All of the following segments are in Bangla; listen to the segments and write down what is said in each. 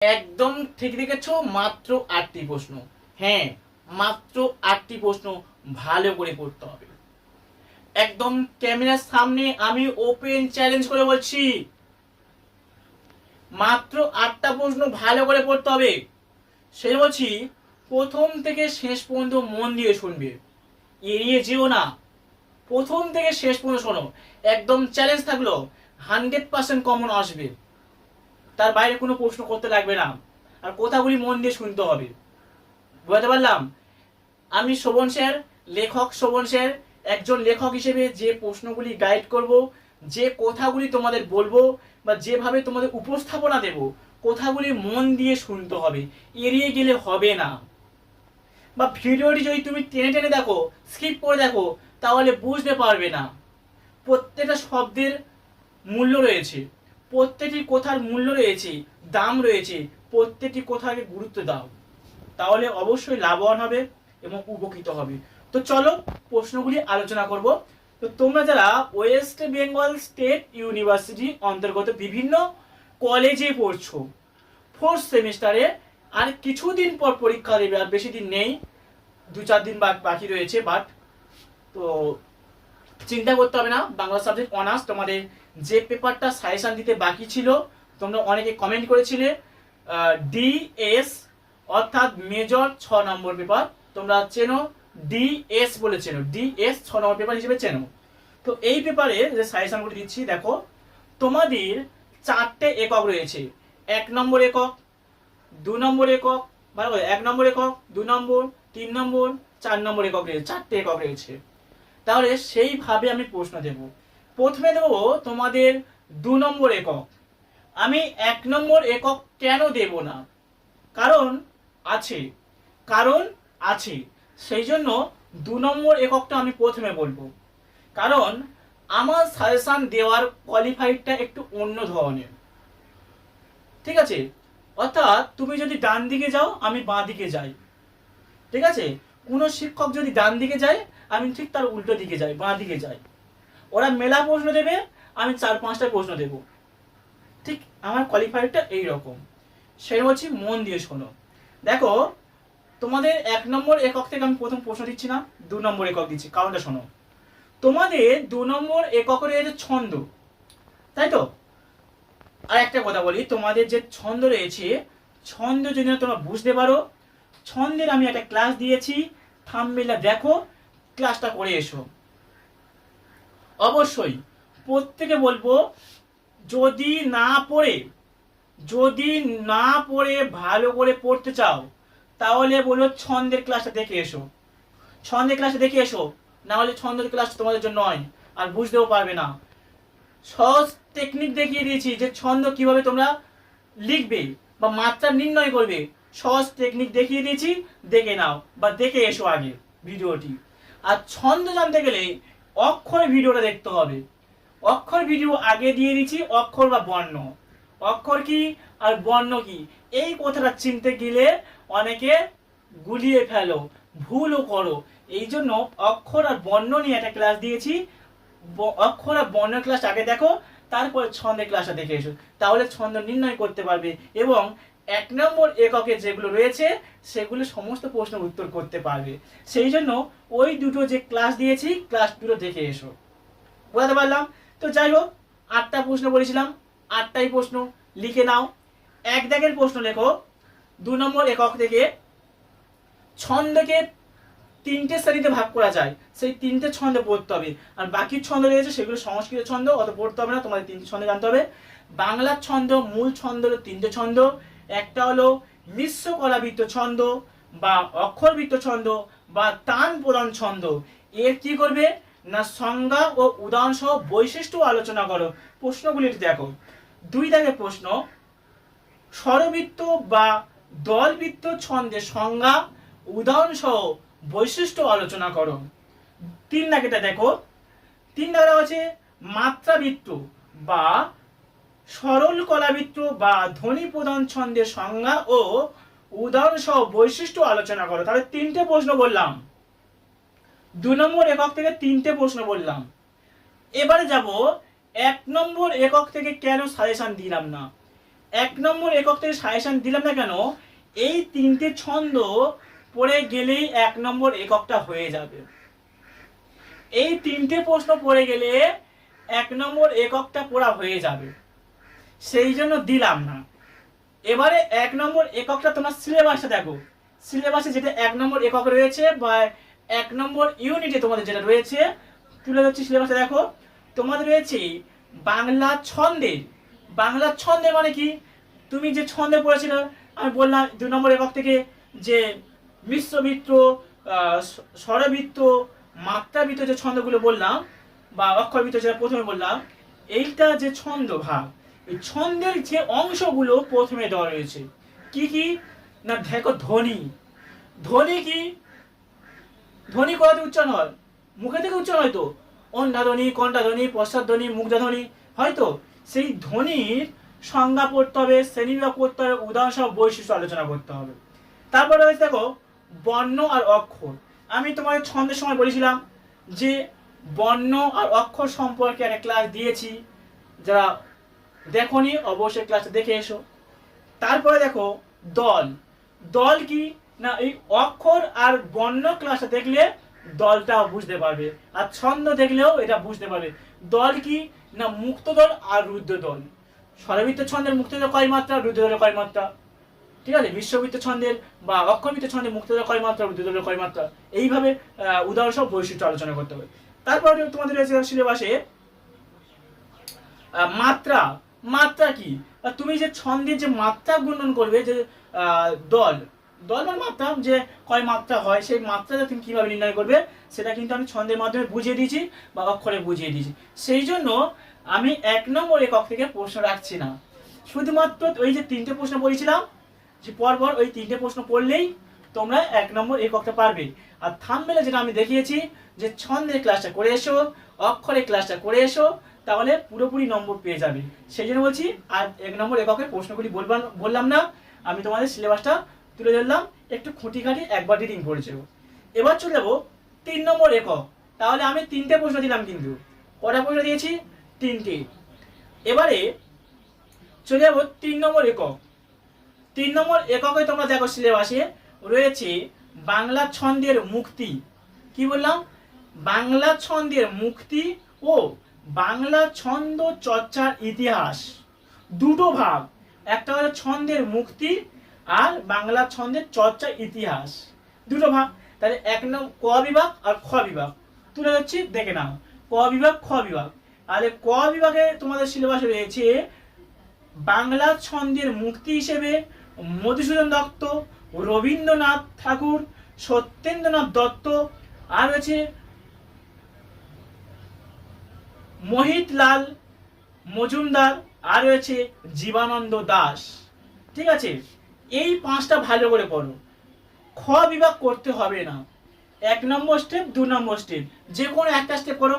একদম ঠিক দেখেছ? মাত্র আটটি প্রশ্ন। হ্যাঁ মাত্র আটটি প্রশ্ন ভালো করে পড়তে হবে। একদম ক্যামেরার সামনে আমি ওপেন চ্যালেঞ্জ করে বলছি। মাত্র আটটা প্রশ্ন ভালো করে পড়তে হবে। সে বলছি, প্রথম থেকে শেষ পর্যন্ত মন দিয়ে শুনবে। এড়িয়ে যেও না। প্রথম থেকে শেষ পর্যন্ত শোনো। একদম চ্যালেঞ্জ থাকল হান্ড্রেড পার্সেন্ট কমন আসবে। তার বাইরে কোনো প্রশ্ন করতে লাগবে না। আর কথাগুলি মন দিয়ে শুনতে হবে। বুঝতে পারলাম? আমি শোভন স্যার লেখক শোভন স্যার একজন লেখক হিসেবে যে প্রশ্নগুলি গাইড করব, যে কথাগুলি তোমাদের বলব, বা যেভাবে তোমাদের উপস্থাপনা দেব, কথাগুলি মন দিয়ে শুনতে হবে। এড়িয়ে গেলে হবে না। বা ভিডিওটি যদি তুমি টেনে টেনে দেখো স্কিপ করে দেখো, তাহলে বুঝতে পারবে না। প্রত্যেকটা শব্দের মূল্য রয়েছে। প্রত্যেকটি কথার মূল্য রয়েছে, দাম রয়েছে, প্রত্যেকটি কথাকে গুরুত্ব দাও। তাহলে অবশ্যই লাভবান হবে এবং উপকৃত হবে। তো চলো প্রশ্নগুলি আলোচনা করব। তো তোমরা যারা ওয়েস্ট বেঙ্গল স্টেট ইউনিভার্সিটি অন্তর্গত বিভিন্ন কলেজে পড়ছো ফোর্থ সেমিস্টারে আর কিছুদিন পর পরীক্ষা দেবে, আর বেশি দিন নেই, দু চার দিন বাকি রয়েছে বাট তো চিন্তা করতে হবে না, বাংলা সাবজেক্ট অনার্স তোমাদের যে পেপারটা সাজেশন দিতে বাকি ছিল, তোমরা অনেকে কমেন্ট করেছিলে ডিএস অর্থাৎ মেজর ছ নম্বর পেপার তোমরা চেনো ডিএস বলে চেনো ডিএস ছ নম্বর পেপার হিসেবে চেনো। তো এই পেপারে যে সাজেশনগুলি দিচ্ছি, দেখো, তোমাদের চারটে একক রয়েছে, এক নম্বর একক, দু নম্বর একক, ভালো এক নম্বর একক, দু নম্বর তিন নম্বর চার নম্বর একক রয়েছে, চারটে একক রয়েছে। তাহলে সেইভাবে আমি প্রশ্ন দেব। প্রথমে দেব তোমাদের দু নম্বর একক। আমি এক নম্বর একক কেন দেব না? কারণ আছে কারণ আছে। সেই জন্য দু নম্বর এককটা আমি প্রথমে বলব। কারণ আমার সাজেশন দেওয়ার কোয়ালিফাইডটা একটু অন্য ধরনের। ঠিক আছে? অর্থাৎ তুমি যদি ডান দিকে যাও, আমি বাঁ দিকে যাই। ঠিক আছে? কোনো শিক্ষক যদি ডান দিকে যায়, আমি ঠিক তার উল্টো দিকে যাই, বাঁ দিকে যাই। ওরা মেলা প্রশ্ন দেবে, আমি চার পাঁচটা প্রশ্ন দেব। ঠিক, আমার কোয়ালিফায়ারটা এই রকম সেই বলছি, মন দিয়ে শোনো। দেখো, তোমাদের এক নম্বর একক থেকে আমি প্রথম প্রশ্ন দিচ্ছি না, দু নম্বর একক দিচ্ছি। কারণটা শোনো। তোমাদের দু নম্বর একক রয়েছে ছন্দ, তাই তো? আর একটা কথা বলি, তোমাদের যে ছন্দ রয়েছে, ছন্দ যদি তোমরা বুঝতে পারো, ছন্দের আমি একটা ক্লাস দিয়েছি থামবেলা দেখো ক্লাসটা করে এসো। অবশ্যই। প্রত্যেকে বলব, যদি না পড়ে, যদি না পড়ে ভালো করে পড়তে চাও, তাহলে বলো ছন্দের ক্লাসটা দেখে এসো। ছন্দের ক্লাসটা দেখে এসো, না হলে ছন্দের ক্লাস তোমাদের জন্য নয়, আর বুঝতেও পারবে না। সহজ টেকনিক দেখিয়ে দিয়েছি যে ছন্দ কীভাবে তোমরা লিখবে বা মাত্রা নির্ণয় করবে, সহজ টেকনিক দেখিয়ে দিয়েছি, দেখে নাও বা দেখে এসো আগে ভিডিওটি। আর ছন্দ জানতে গেলে অক্ষর ভিডিওটা দেখতে হবে। অক্ষর ভিডিও আগে দিয়ে দিয়েছি অক্ষর বা বর্ণ। অক্ষর কি আর বর্ণ কি? এই কথাটা চিনতে গেলে অনেকে গুলিয়ে ফেলো, ভুলও করো। এই জন্য অক্ষর আর বর্ণ নিয়ে একটা ক্লাস দিয়েছি। অক্ষর আর বর্ণ ক্লাস আগে দেখো, তারপরে ছন্দের ক্লাসটা দেখে এসো। তাহলে ছন্দ নির্ণয় করতে পারবে এবং এক নম্বর এককে যেগুলো রয়েছে, সেগুলো সমস্ত প্রশ্নের উত্তর করতে পারবে। সেই জন্য ওই দুটো যে ক্লাস দিয়েছি ক্লাস দুটো দেখে এসো। বুঝতে পারলাম? তো যাই হোক, আটটা প্রশ্ন বলেছিলাম, আটটাই প্রশ্ন, লিখে নাও। এক দাগের প্রশ্ন লেখো, দু নম্বর একক থেকে ছন্দকে তিনটে শ্রেণীতে ভাগ করা যায়। সেই তিনটে ছন্দ পড়তে হবে। আর বাকি ছন্দ রয়েছে, সেগুলো সংস্কৃত ছন্দ, অত পড়তে হবে না, তোমাদের তিনটে ছন্দ জানতে হবে। বাংলার ছন্দ, মূল ছন্দ তিনটে ছন্দ। একটা হলো মিশ্র কলাবৃত্ত ছন্দ বা অক্ষরবৃত্ত ছন্দ বা তান প্রধান ছন্দ। এর কি করবে? না সংজ্ঞা ও উদাহরণ সহ বৈশিষ্ট্য আলোচনা করো। প্রশ্নগুলি দেখো। দুই দাগের প্রশ্ন। স্বরবৃত্ত বা দলবৃত্ত ছন্দের সংজ্ঞা, উদাহরণ সহ বৈশিষ্ট্য আলোচনা করো। তিন দাগেটা দেখো। তিন দাগেটা হচ্ছে মাত্রাবৃত্ত বা সরল কলাবৃত্ত বা ধ্বনি প্রধান ছন্দের সংজ্ঞা ও উদাহরণ সহ বৈশিষ্ট্য আলোচনা করো। তাহলে তিনটে প্রশ্ন বললাম দু নম্বর একক থেকে তিনটে প্রশ্ন বললাম এবারে যাব এক নম্বর একক থেকে কেন সাজেশন দিলাম না? এক নম্বর একক থেকে সাজেশন দিলাম না কেন? এই তিনটে ছন্দ পড়ে গেলেই এক নম্বর এককটা হয়ে যাবে। এই তিনটে প্রশ্ন পড়ে গেলে এক নম্বর এককটা পড়া হয়ে যাবে। সেই জন্য দিলাম না। এবারে এক নম্বর এককটা তোমার সিলেবাসটা দেখো। সিলেবাসে যেটা এক নম্বর একক রয়েছে বা এক নম্বর ইউনিটে তোমাদের যেটা রয়েছে, তুলে ধরছি সিলেবাসে দেখো। তোমাদের রয়েছে বাংলা ছন্দের বাংলা ছন্দে মানে কি? তুমি যে ছন্দে পড়েছিল, আমি বললাম দু নম্বর একক থেকে যে মিশ্রবৃত্ত স্বরবৃত্ত, মাত্রাবৃত্ত যে ছন্দগুলো বললাম বা অক্ষরবৃত্ত যেটা প্রথমে বললাম, এইটা যে ছন্দ ভাগ। ছন্দের যে অংশগুলো প্রথমে দেওয়া রয়েছে, কি কি? না, দেখো, ধ্বনি। ধ্বনি কি? ধ্বনি কোথাতে উচ্চারণ হয়? মুখে থেকে উচ্চারণ হয়তো অন্ধাধ্বনি, কণ্ঠাধ্বনি, পশ্চাধ্বনি, মুগ্ধাধ্বনি হয়তো সেই ধ্বনির সংজ্ঞা পড়তে হবে, শ্রেণীবিভাগ করতে হবে, উদাহরণ সহ বৈশিষ্ট্য আলোচনা করতে হবে। তারপরে রয়েছে, দেখো, বর্ণ আর অক্ষর। আমি তোমাদের ছন্দের সময় বলেছিলাম যে বর্ণ আর অক্ষর সম্পর্কে একটা ক্লাস দিয়েছি, যারা দেখনি, অবশ্যই ক্লাসটা দেখে এসো। তারপরে দেখো, দল। দল কি? না, এই অক্ষর আর বর্ণ ক্লাসটা দেখলে দলটা বুঝতে পারবে, আর ছন্দ দেখলেও এটা বুঝতে পারবে। দল কি? না, মুক্ত দল আর রুদ্র দল। স্বরবৃত্ত ছন্দের মুক্ত দল কয় মাত্রা? রুদ্র দলের কয় মাত্রা? ঠিক আছে? বিশ্ববৃত্ত ছন্দের বা অক্ষরবৃত্ত ছন্দের মুক্ত দলের কয় মাত্রা? রুদ্র দলের কয় মাত্রা? এইভাবে উদাহরণ সব বৈশিষ্ট্য আলোচনা করতে হবে। তারপরে তোমাদের সিলেবাসে মাত্রা। মাত্রা কি? তুমি যে ছন্দের যে মাত্রা গুণন করবে, যে দল দল মানে মাত্রা, যে কয় মাত্রা হয়, সেই মাত্রাটা তুমি কীভাবে নির্ণয় করবে, সেটা কিন্তু আমি ছন্দের মাধ্যমে বুঝিয়ে দিয়েছি বা অক্ষরে বুঝিয়ে দিয়েছি। সেই জন্য আমি এক নম্বর একক থেকে প্রশ্ন রাখছি না। শুধুমাত্র ওই যে তিনটে প্রশ্ন বলেছিলাম যে পরপর ওই তিনটে প্রশ্ন পড়লেই তোমরা এক নম্বর এককটা পারবে। আর থামবেলে যেটা আমি দেখিয়েছি, যে ছন্দের ক্লাসটা করে এসো, অক্ষরের ক্লাসটা করে এসো তাহলে পুরোপুরি নম্বর পেয়ে যাবে। সেই জন্য বলছি, আর এক নম্বর এককের প্রশ্নগুলি বললাম না, আমি তোমাদের সিলেবাসটা তুলে ধরলাম, একটু খুঁটি খাটি একবার রিডিং পড়েছে এবার চলে যাব তিন নম্বর একক। তাহলে আমি তিনটে প্রশ্ন দিলাম কিন্তু। কটা প্রশ্ন দিয়েছি? তিনটে। এবারে চলে যাব তিন নম্বর একক। তিন নম্বর এককে তোমরা দেখো সিলেবাসে রয়েছে বাংলা ছন্দের মুক্তি। কি বললাম? বাংলা ছন্দের মুক্তি ও বাংলা ছন্দ চর্চার ইতিহাস। দুটো ভাগ, একটা হলো ছন্দের মুক্তি আর বাংলা ছন্দের চর্চার ইতিহাস। দুটো ভাগ, তাহলে এক নং ক বিভাগ আর খ বিভাগ। তুলে যাচ্ছি দেখে নাও। ক বিভাগ, খ বিভাগ। তাহলে ক বিভাগে তোমাদের সিলেবাসে রয়েছে বাংলা ছন্দের মুক্তি হিসেবে মধুসূদন দত্ত, রবীন্দ্রনাথ ঠাকুর, সত্যেন্দ্রনাথ দত্ত, আর রয়েছে মোহিতলাল মজুমদার, আর রয়েছে জীবানন্দ দাস। ঠিক আছে? এই পাঁচটা ভালো করে পড়ো। খ বিভাগ করতে হবে না। এক নম্বর স্টেপ দু নম্বর স্টেপ যে কোনো একটা স্টেপ করো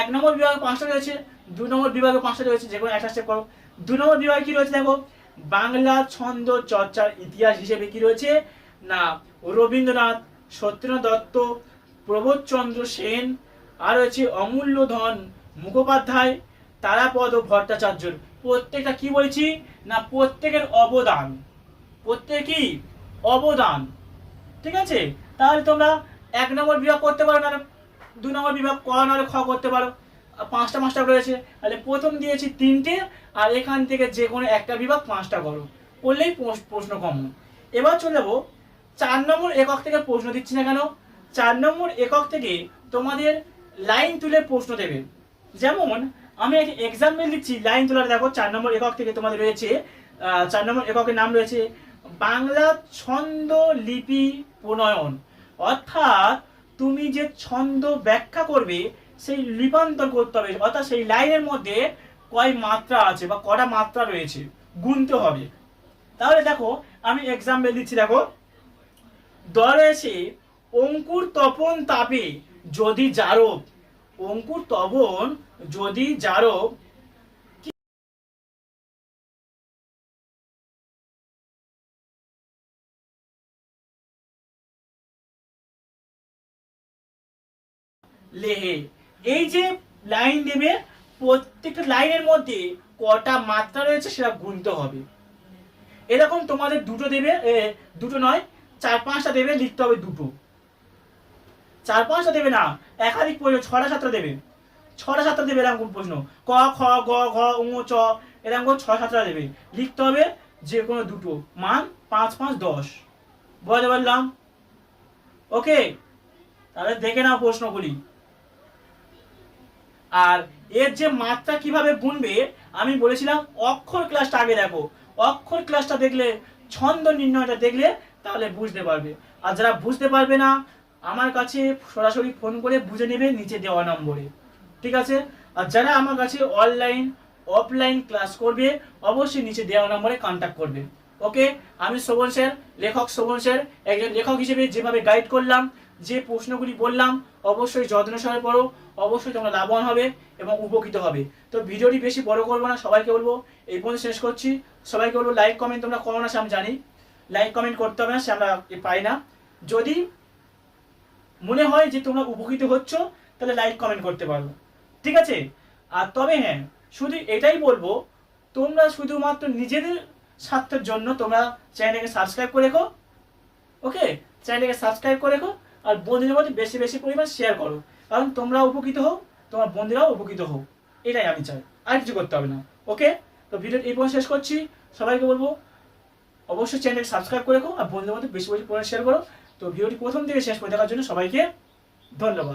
এক নম্বর বিভাগে পাঁচটা রয়েছে, দু নম্বর বিভাগে পাঁচটা রয়েছে, যে কোনো একটা স্টেপ করো দু নম্বর বিভাগে কী রয়েছে দেখো? বাংলা ছন্দ চর্চার ইতিহাস হিসেবে কি রয়েছে? না, রবীন্দ্রনাথ, সত্যেন্দ্র দত্ত, প্রবোধচন্দ্র সেন, আর রয়েছে অমূল্য ধন মুখোপাধ্যায়, তারাপদ ও ভট্টাচার্যর প্রত্যেকটা কি বলছি? না, প্রত্যেকের অবদান। প্রত্যেকই অবদান। ঠিক আছে? তাহলে তোমরা এক নম্বর বিভাগ করতে পারো না দু নম্বর বিভাগ ক, নাহলে খ করতে পারো। পাঁচটা মাস্টার রয়েছে। তাহলে প্রথম দিয়েছি তিনটে, আর এখান থেকে যে কোনো একটা বিভাগ পাঁচটা করো। করলেই প্রশ্ন কমন এবার চলে যাব, চার নম্বর একক থেকে প্রশ্ন দিচ্ছি না কেন? চার নম্বর একক থেকে তোমাদের লাইন তুলে প্রশ্ন দেবে। যেমন, আমি এক্সাম্পল দিচ্ছি লাইন তোলার, দেখো, চার নম্বর একক থেকে তোমাদের রয়েছে চার নম্বর এককের নাম রয়েছে বাংলা ছন্দ লিপি প্রণয়ন। অর্থাৎ, তুমি যে ছন্দ ব্যাখ্যা করবে, সেই লিপান্তর করতে হবে, অর্থাৎ সেই লাইনের মধ্যে কয় মাত্রা আছে বা কটা মাত্রা রয়েছে, গুনতে হবে। তাহলে দেখো, আমি এক্সাম্পল দিচ্ছি, দেখো। দল রয়েছে অঙ্কুর তপন তাপে যদি জারব অঙ্কুর তবন যদি জারব লেহে। এই যে লাইন দেবে প্রত্যেকটা লাইনের মধ্যে কটা মাত্রা রয়েছে সেটা গুনতে হবে। এরকম তোমাদের দুটো দেবে দুটো নয়, চার পাঁচটা দেবে, লিখতে হবে দুটো। চার পাঁচটা দেবে না, একাধিক প্রশ্ন, ছটা সাতটা দেবে। ছটা সাতটা দেবে এরকম প্রশ্ন। ক, খ, গ, ঘ, উ, চ, এরকম করে ছয় সাতটা দেবে। লিখতে হবে যে কোনো দুটো। মান পাঁচ পাঁচ, দশ। বুঝতে পারলাম? ওকে তাহলে দেখে নাও প্রশ্নগুলি। আর এর যে মাত্রা কীভাবে গুনবে, আমি বলেছিলাম অক্ষর ক্লাসটা আগে দেখো। অক্ষর ক্লাসটা দেখলে, ছন্দ নির্ণয়টা দেখলে, তাহলে বুঝতে পারবে। আর যারা বুঝতে পারবে না আমার কাছে সরাসরি ফোন করে বুঝে নেবে নিচে দেওয়া নম্বরে। ঠিক আছে? আর যারা আমার কাছে অনলাইন অফলাইন ক্লাস করবে, অবশ্যই নিচে দেওয়া নম্বরে কন্ট্যাক্ট করবে। ওকে আমি শোভন স্যার, লেখক শোভন স্যার, একজন লেখক হিসেবে যেভাবে গাইড করলাম, যে প্রশ্নগুলি বললাম, অবশ্যই যত্ন সহকারে পড়ো, অবশ্যই তোমরা লাভবান হবে এবং উপকৃত হবে। তো ভিডিওটি বেশি বড় করব না, সবাইকে বলব, এই পর্যন্ত শেষ করছি। সবাইকে বলব লাইক কমেন্ট তোমরা করো না, সে আমি জানি। লাইক কমেন্ট করতে হবে না, সে আমরা পাই না। যদি মনে হয় যে তোমরা উপকৃত হচ্ছ, তাহলে লাইক কমেন্ট করতে পারো। ঠিক আছে? আর তবে হ্যাঁ শুধু এটাই বলব, তোমরা শুধুমাত্র নিজেদের স্বার্থের জন্য তোমরা চ্যানেলকে সাবস্ক্রাইব করে রেখো ওকে চ্যানেলকে সাবস্ক্রাইব করে রেখো, আর বন্ধুদের মধ্যে বেশি বেশি পরিমাণ শেয়ার করো। কারণ তোমরা উপকৃত হও, তোমার বন্ধুরাও উপকৃত হও। এটাই আমি চাই, আর কিছু করতে হবে না ওকে তো ভিডিও এই পর্যন্ত শেষ করছি। সবাইকে বলব, অবশ্যই চ্যানেলকে সাবস্ক্রাইব করে রেখো, আর বন্ধুদের মধ্যে বেশি বেশি পরিমাণ শেয়ার করো। তো ভিডিওটি প্রথম থেকে শেষ করে দেখার জন্য সবাইকে ধন্যবাদ।